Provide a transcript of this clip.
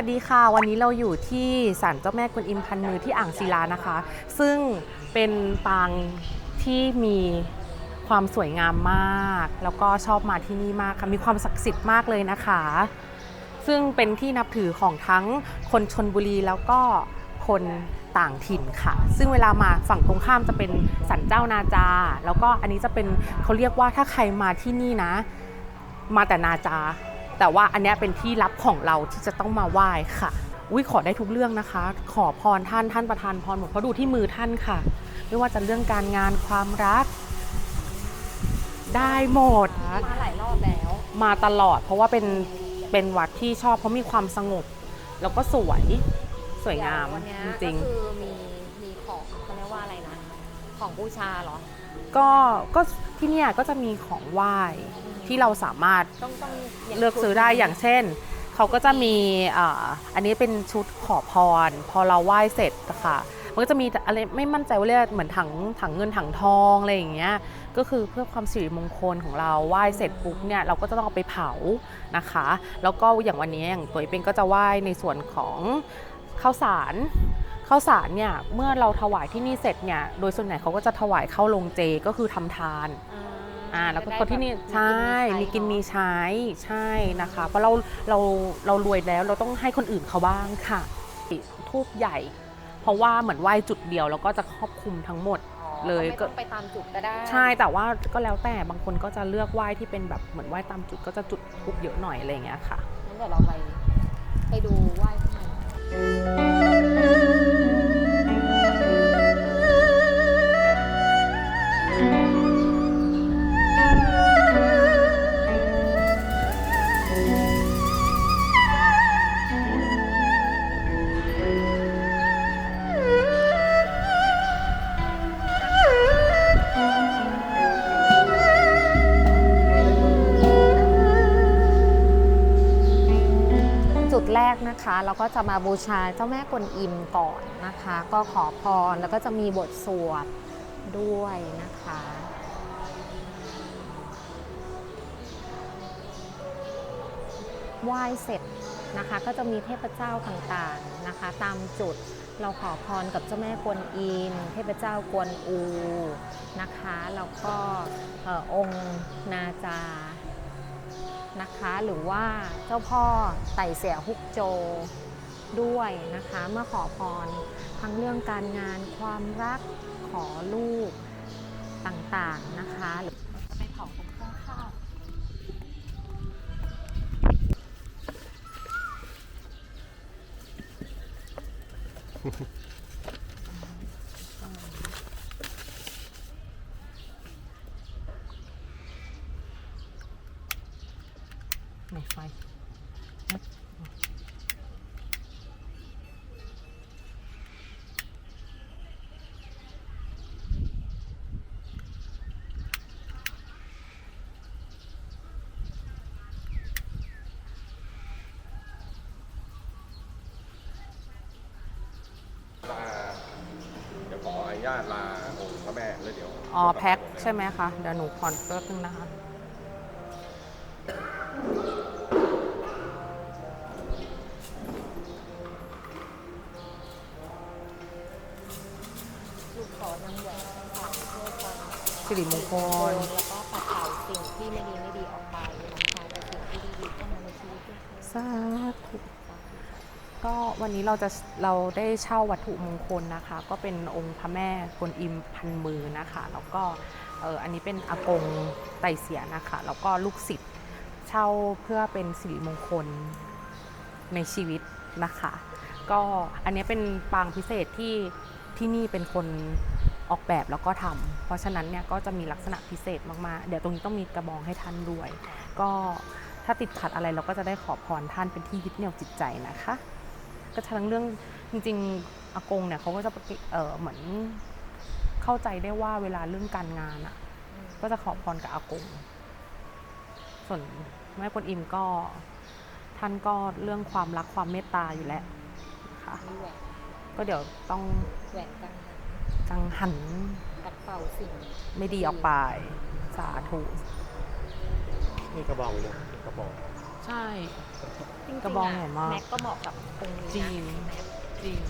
วัสดีค่ะ วันนี้เราอยู่ที่ศาลเจ้าแม่กวนอิมพันมือที่อ่างศิลานะคะ ซึ่งเป็นปางที่มีความสวยงามมาก แล้วก็ชอบมาที่นี่มากค่ะมีความศักดิ์สิทธิ์มากเลยนะคะ ซึ่งเป็นที่นับถือของทั้งคนชนบุรีแล้วก็คนต่างถิ่นค่ะ ซึ่งเวลามาฝั่งตรงข้ามจะเป็นสันเจ้านาจา แล้วก็อันนี้จะเป็นเขาเรียกว่าถ้าใครมาที่นี่นะ มาแต่นาจา แต่ว่าอันเนี้ยเป็นที่ลับของเราที่จะต้องมาไหว้ค่ะอุ้ยขอได้ทุกเรื่องนะคะ ขอพรท่านท่านประทานพรหมดเพราะดูที่มือท่านค่ะ ไม่ว่าจะเรื่องการงานความรัก ได้หมด มาหลายรอบแล้ว มาตลอดเพราะว่าเป็นเป็นวัดที่ชอบเพราะมีความสงบ แล้วก็สวยสวยงามเดี๋วันเนี้ยจริงก็คือมีมีของเขาเรียกว่าอะไรนะ ของบูชาเหรอๆก็ก็ที่เนี่ยก็จะมีของไหว้ ที่เราสามารถต้องต้องย่างเลือกซื้อได้อย่างเช่นเขาก็จะมีอ่าอันนี้เป็นชุดขอพร พอเราไหว้เสร็จอะค่ะมันก็จะมีอะไรไม่มั่นใจว่าเรียกเหมือนถังถังเงินถังทองอะไรอย่างเงี้ยก็คือเพื่อความสิริมงคลของเราไหว้เสร็จปุ๊บเนี่ยเราก็จะต้องเอาไปเผานะคะ แล้วก็อย่างวันนี้อย่างตัวเป็นก็จะไหว้ในส่วนของข้าวสารข้าวสารเนี่ยเมื่อเราถวายที่นี่เสร็จเนี่ยโดยส่วนใหญ่เขาก็จะถวายเข้าลงเจก็คือทำทาน อ่าแล้วก็จะได้คนที่นี่แบบใช่มีกินมีใช้ใช่นะคะ เพราะเราเราเรารวยแล้วเราต้องให้คนอื่นเขาบ้างค่ะทูบใหญ่ เพราะว่าเหมือนไหว้จุดเดียวแล้วก็จะครอบคลุมทั้งหมดอ๋อเลยก็ก็ไม่ต้องไปตามจุดก็ได้ ใช่แต่ว่าก็แล้วแต่บางคนก็จะเลือกไหว้ที่เป็นแบบเหมือนไหว้ตามจุดก็จะจุดทูบเยอะหน่อยอะไรอย่างเงี้ยค่ะงั้นเดี๋ยวเราไปไปดู เราก็จะมาบูชาเจ้าแม่กวนอิมก่อนนะคะ ก็ขอพรแล้วก็จะมีบทสวดด้วยนะคะไหว้เสร็จนะคะ ก็จะมีเทพเจ้าต่างๆนะคะ ตามจุดเราขอพรกับเจ้าแม่กวนอิมเทพเจ้ากวนอูนะคะแล้วก็ออองค์นาจา นะคะ หรือว่าเจ้าพ่อไต่เสียฮุกโจด้วยนะคะ เมื่อขอพรทั้งเรื่องการงานความรักขอลูกต่างๆนะคะหรือไปเผาตรงข้างข้าว ไหนไฟลาเดี๋ยวขออนุญาตลาองค์พระแม่แล้วเดี๋ยว อ๋อแพ็คใช่ไหมคะ เดี๋ยวหนูขอแป๊บนึงนะคะ สิริมงคโกลนแล้วก็ปัดเป่าสิ่งที่ไม่ดีไม่ดีออกไปนะคะแต่สิ่งที่ดีๆเข้ามาในชีวิตด้วยค่ะสาธุก็วันนี้เราจะเราได้เช่าวัตถุมงคลนะคะ ก็เป็นองค์พระแม่กวนอิมพันมือนะคะ แล้วก็เอออันนี้เป็นอากงไตเสียนะคะ แล้วก็ลูกศิษย์เช่าเพื่อเป็นสิริมงคลในชีวิตนะคะ ก็อันนี้เป็นปางพิเศษที่ที่นี่เป็นคน ออกแบบแล้วก็ทำเพราะฉะนั้นเนี่ยก็จะมีลักษณะพิเศษมากๆ เดี๋ยวตรงนี้ต้องมีกระบองให้ท่านด้วย ก็ถ้าติดขัดอะไรเราก็จะได้ขอพรท่านเป็นที่ยึดเหนี่ยวจิตใจนะคะ ก็ทั้งเรื่องจริงๆอากงเนี่ยเขาก็จะเออเหมือนเข้าใจได้ว่าเวลาเรื่องการงานอะ่ะ ก็จะขอพรกับอากง ส่วนแม่กวนอิมก็ท่านก็เรื่องความรักความเมตตาอยู่แล้วค่ะมีแหวนก็เดี๋ยวต้องแหวนกัน จังหัน ปัดเป่าสิ่งไม่ดีออกไป สาธุ นี่กระบองเลยกระบองใใช่ จริงๆกระบองใหญ่มาก แม็กก็เหมาะกับองค์นี้จรินะง แม็ก จริง